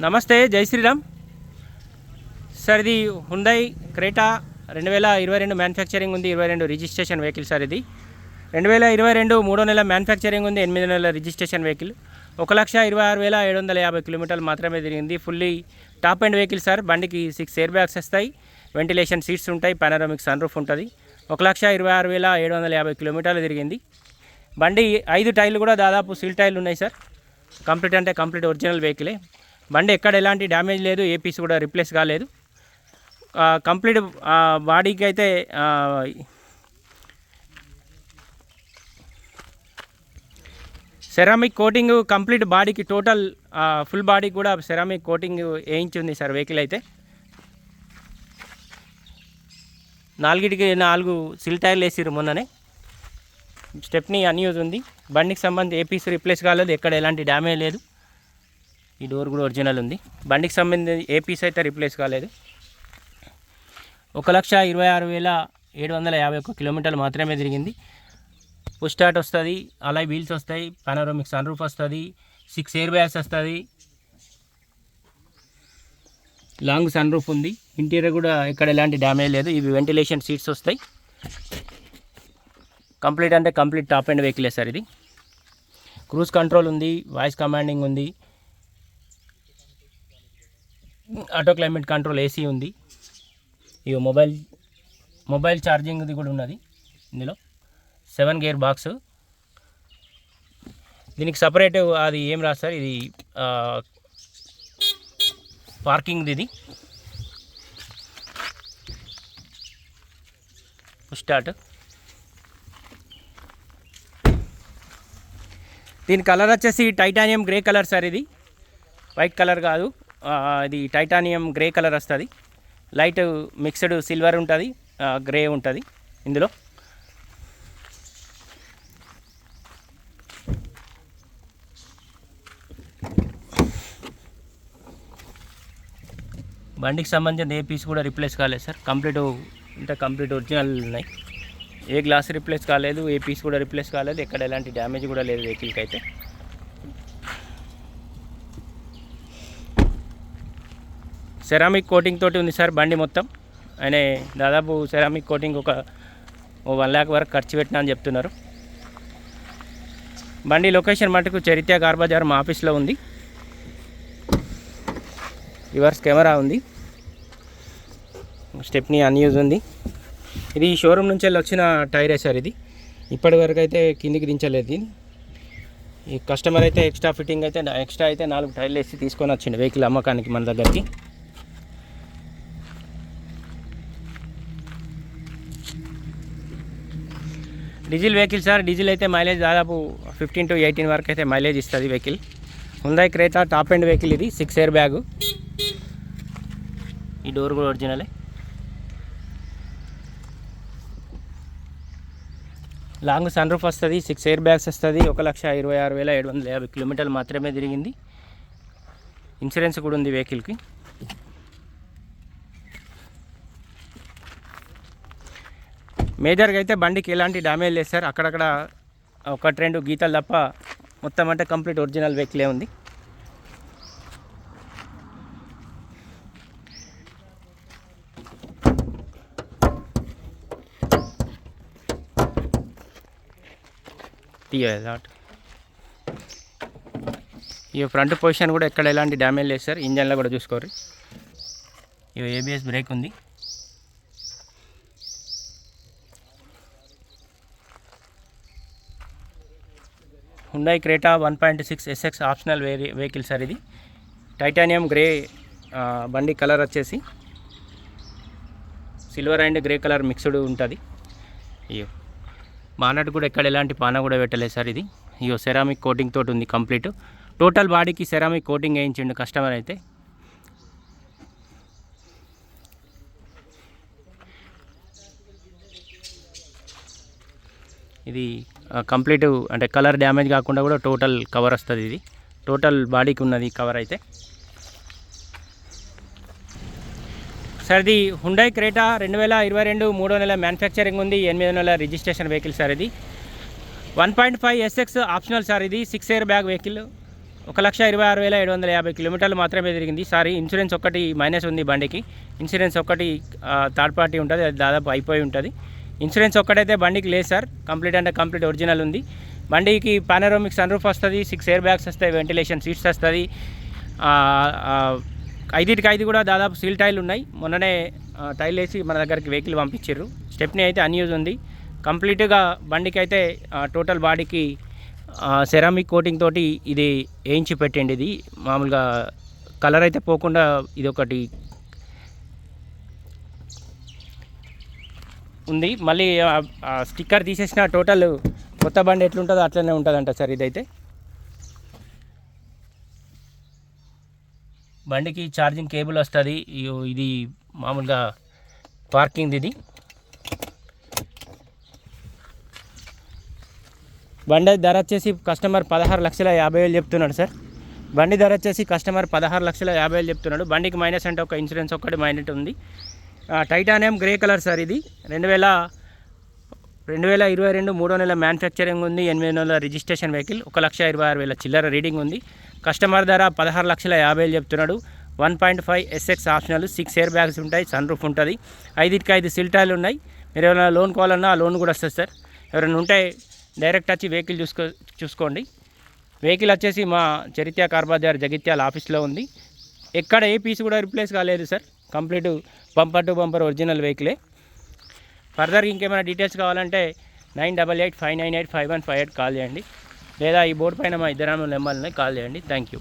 నమస్తే జై శ్రీరామ్. సార్ ఇది హుండై క్రేటా రెండు వేల ఇరవై రెండు మ్యానుఫ్యాక్చరింగ్ ఉంది ఇరవై రెండు రిజిస్ట్రేషన్ వెహికల్ సార్ ఇది. రెండు వేల ఇరవై రెండు మూడో నెల మ్యానుఫ్యాక్చరింగ్ ఉంది ఎనిమిది నెలల రిజిస్ట్రేషన్ వెహికల్ ఒక లక్ష ఇరవై ఆరు వేల ఏడు వందల యాభై కిలోమీటర్లు మాత్రమే తిరిగింది. Fully top end vehicle sir. బండికి సిక్స్ ఎయిర్ బ్యాగ్స్ వస్తాయి. వెంటిలేషన్ సీట్స్ ఉంటాయి. పానరామిక్ సన్ రూఫ్ ఉంటుంది. ఒక లక్ష ఇరవై ఆరు వేల ఏడు వందల యాభై కిలోమీటర్లు తిరిగింది. బండి ఐదు టైర్లు కూడా దాదాపు సీల్ టైర్లు ఉన్నాయి సార్. కంప్లీట్ అంటే కంప్లీట్ ఒరిజినల్ వెహికలే బండి ఎక్కడ ఎలాంటి డ్యామేజ్ లేదు ఏ పీస్ కూడా రిప్లేస్ కాలేదు. కంప్లీట్ బాడీకి అయితే సెరామిక్ కోటింగ్ కంప్లీట్ బాడీకి టోటల్ ఫుల్ బాడీ కూడా సెరామిక్ కోటింగ్ వేయించింది సార్ వెహికల్ అయితే. నాలుగిటికి నాలుగు సిల్ టైర్లు వేసిర్రు మొన్ననే. స్టెప్ని అన్యూజ్ ఉంది. బండికి సంబంధించి ఏ పీస్ రిప్లేస్ కాలేదు ఎక్కడ ఎలాంటి డ్యామేజ్ లేదు. ఈ డోర్ కూడా ఒరిజినల్ ఉంది. బండికి సంబంధించి ఏ పీస్ అయితే రిప్లేస్ కాలేదు. ఒక లక్ష ఇరవై ఆరు వేల ఏడు వందల యాభై ఒక్క కిలోమీటర్లు మాత్రమే తిరిగింది. పుష్ స్టార్ట్ వస్తుంది అలా వీల్స్ వస్తాయి పానోరమిక్ సన్ రూఫ్ వస్తుంది సిక్స్ ఎయిర్ బ్యాగ్స్ వస్తుంది. లాంగ్ సన్ రూఫ్ ఉంది. ఇంటీరియర్ కూడా ఇక్కడ ఎలాంటి డ్యామేజ్ లేదు. ఇవి వెంటిలేషన్ సీట్స్ వస్తాయి. కంప్లీట్ అంటే కంప్లీట్ టాప్ అండ్ వెహికలే సార్ ఇది. క్రూజ్ కంట్రోల్ ఉంది వాయిస్ కమాండింగ్ ఉంది. ఆటో క్లైమేట్ కంట్రోల్ ఏసీ ఉంది. ఇక మొబైల్ మొబైల్ ఛార్జింగ్ది కూడా ఉన్నది ఇందులో. Seven gear box. దీనికి సపరేట్ అది ఏం రాదు సార్ ఇది పార్కింగ్ది ఇది. స్టార్ట్. దీని కలర్ వచ్చేసి టైటానియం గ్రే కలర్ సార్ ఇది. వైట్ కలర్ కాదు. ఇది టైటానియం గ్రే కలర్ వస్తుంది. లైట్ మిక్స్డ్ సిల్వర్ ఉంటుంది. గ్రే ఉంటుంది ఇందులో. బండికి సంబంధించిన ఏ పీస్ కూడా రిప్లేస్ కాలేదు సార్. కంప్లీట్ అంటే కంప్లీట్ ఒరిజినల్ ఉన్నాయి. ఏ గ్లాస్ రిప్లేస్ కాలేదు ఏ పీస్ కూడా రిప్లేస్ కాలేదు. ఎక్కడ ఎలాంటి డ్యామేజ్ కూడా లేదు వెహికల్కి అయితే సెరామిక్ కోటింగ్ తోటి ఉంది సార్ బండి మొత్తం. ఆయన దాదాపు సెరామిక్ కోటింగ్ ఒక వన్ ల్యాక్ వరకు ఖర్చు పెట్టినా అని చెప్తున్నారు. బండి లొకేషన్ మటుకు చరిత్ర గార్బజార్ మా ఆఫీస్లో ఉంది. రివర్స్ కెమెరా ఉంది. స్టెప్ని అన్యూజ్ ఉంది. ఇది షోరూమ్ నుంచి వెళ్ళి వచ్చిన టైరే సార్ ఇది. ఇప్పటి వరకు అయితే కిందికి దించలేదు ఈ కస్టమర్ అయితే ఎక్స్ట్రా ఫిట్టింగ్ అయితే ఎక్స్ట్రా అయితే నాలుగు టైర్లు వేసి తీసుకొని వచ్చిండు వెహికల్ అమ్మకానికి మన దగ్గరికి. డీజిల్ వెహికల్ సార్ డీజిల్ అయితే మైలేజ్ దాదాపు ఫిఫ్టీన్ టు ఎయిటీన్ వరకు అయితే మైలేజ్ ఇస్తుంది vehicle. Hyundai Creta top end vehicle ఇది సిక్స్ ఎయిర్ బ్యాగు ఈ డోర్ కూడా ఒరిజినలే లాంగ్ సన్ రూఫ్ వస్తుంది సిక్స్ ఎయిర్ బ్యాగ్స్ వస్తుంది ఒక లక్ష ఇరవై ఆరు వేల ఏడు వందల యాభై కిలోమీటర్లు మాత్రమే తిరిగింది. ఇన్సూరెన్స్ కూడా ఉంది వెహికల్కి. మేజర్గా అయితే బండికి ఎలాంటి డ్యామేజ్ లేదు సార్. అక్కడక్కడ ఒకటి రెండు గీతలు తప్ప మొత్తం అంటే కంప్లీట్ ఒరిజినల్ వెహికలే ఉంది. తీయాలి ఈ ఫ్రంట్ పొజిషన్ కూడా ఎక్కడ ఎలాంటి డ్యామేజ్ లేదు సార్. ఇంజన్లో కూడా చూసుకోరు ఇవి ఏబిఎస్ బ్రేక్ ఉంది. Hyundai Creta one point six SX optional వేరి vehicle sir ఇది. టైటానియం గ్రే బండి కలర్ వచ్చేసి silver and grey colour mixed ఉంటుంది. అయ్యో. మానట్ కూడా ఎక్కడ ఎలాంటి పాన కూడా పెట్టలేదు సార్ ఇది. ఇయో సెరామిక్ కోటింగ్ తోటి ఉంది కంప్లీట్ టోటల్ బాడీకి సెరామిక్ కోటింగ్ వేయించండి కస్టమర్ అయితే. ఇది కంప్లీట్ అంటే కలర్ డ్యామేజ్ కాకుండా కూడా టోటల్ కవర్ వస్తుంది ఇది. టోటల్ బాడీకి ఉన్నది కవర్ అయితే. సార్ ఇది హుండై క్రేటా రెండు వేల ఇరవై రెండు మూడో నెల మ్యానుఫ్యాక్చరింగ్ ఉంది. ఎనిమిదో నెల రిజిస్ట్రేషన్ వెహికల్ సార్ ఇది. One point five SX optional sir ఇది. సిక్స్ ఇయర్ బ్యాగ్ వెహికల్ ఒక లక్ష ఇరవై ఆరు వేల ఏడు వందల యాభై కిలోమీటర్లు మాత్రమే తిరిగింది. సారీ ఇన్సూరెన్స్ ఒక్కటి మైనస్ ఉంది బండికి. ఇన్సూరెన్స్ ఒక్కటి థర్డ్ పార్టీ ఉంటుంది. అది దాదాపు అయిపోయి ఉంటుంది. ఇన్సూరెన్స్ ఒక్కటైతే బండికి లేదు సార్. కంప్లీట్ అంటే కంప్లీట్ ఒరిజినల్ ఉంది. బండికి పానరోమిక్ సన్రూఫ్ వస్తుంది సిక్స్ ఎయిర్ బ్యాగ్స్ వస్తాయి వెంటిలేషన్ సీట్స్ వస్తుంది. ఐదుటికి ఐదు కూడా దాదాపు సీల్ టైల్ ఉన్నాయి. మొన్ననే టైల్ వేసి మన దగ్గరికి వెహికల్ పంపించారు స్టెప్ని అయితే అన్యూజ్ ఉంది. కంప్లీట్గా బండికి అయితే టోటల్ బాడీకి సెరామిక్ కోటింగ్ తోటి ఇది వేయించి పెట్టండి ఇది. మామూలుగా కలర్ అయితే పోకుండా ఇది ఒకటి ఉంది. మళ్ళీ స్టిక్కర్ తీసేసిన టోటల్ కొత్త బండి ఎట్లుంటుందో అట్లనే ఉంటుందంట సార్ ఇదైతే. బండికి ఛార్జింగ్ కేబుల్ వస్తుంది. ఇగో ఇది మామూలుగా పార్కింగ్ ఇది. బండి ధర వచ్చేసి కస్టమర్ పదహారు లక్షల యాభై వేలు చెప్తున్నాడు సార్. బండి ధర వచ్చేసి కస్టమర్ పదహారు లక్షల యాభై వేలు చెప్తున్నాడు. బండికి మైనస్ అంటే ఒక ఇన్సూరెన్స్ ఒక్కటి మైనట్ ఉంది. టైటానియం గ్రే కలర్ సార్ ఇది. రెండు వేల రెండు వేల ఇరవై రెండు మూడో నెల మ్యానుఫ్యాక్చరింగ్ ఉంది ఎనిమిది నెలల రిజిస్ట్రేషన్ వెహికల్. ఒక లక్ష ఇరవై ఆరు వేల చిల్లర రీడింగ్ ఉంది. కస్టమర్ ధర పదహారు లక్షల యాభై వేలు చెప్తున్నాడు. One point five SX optional six air bags ఉంటాయి సన్ రూఫ్ ఉంటుంది. ఐదుకి ఐదు సిల్టాయిలు ఉన్నాయి. మీరు ఏమైనా లోన్ కావాలన్నా ఆ లోన్ కూడా వస్తుంది సార్. ఎవరైనా ఉంటే డైరెక్ట్ వచ్చి వెహికల్ చూసుకో చూసుకోండి. వెహికల్ వచ్చేసి మా చరిత్ర కార్బాదార్ జగిత్యాల ఆఫీస్లో ఉంది. ఎక్కడ ఏ పీస్ కూడా రిప్లేస్ కాలేదు sir. Complete bumper to bumper original వెహికలే. Further ఇంకేమైనా డీటెయిల్స్ కావాలంటే nine double eight five nine eight five one five eight call చేయండి. లేదా ఈ బోర్డు పైన మా ఇద్దరు నెంబర్ని కాల్ చేయండి. Thank you.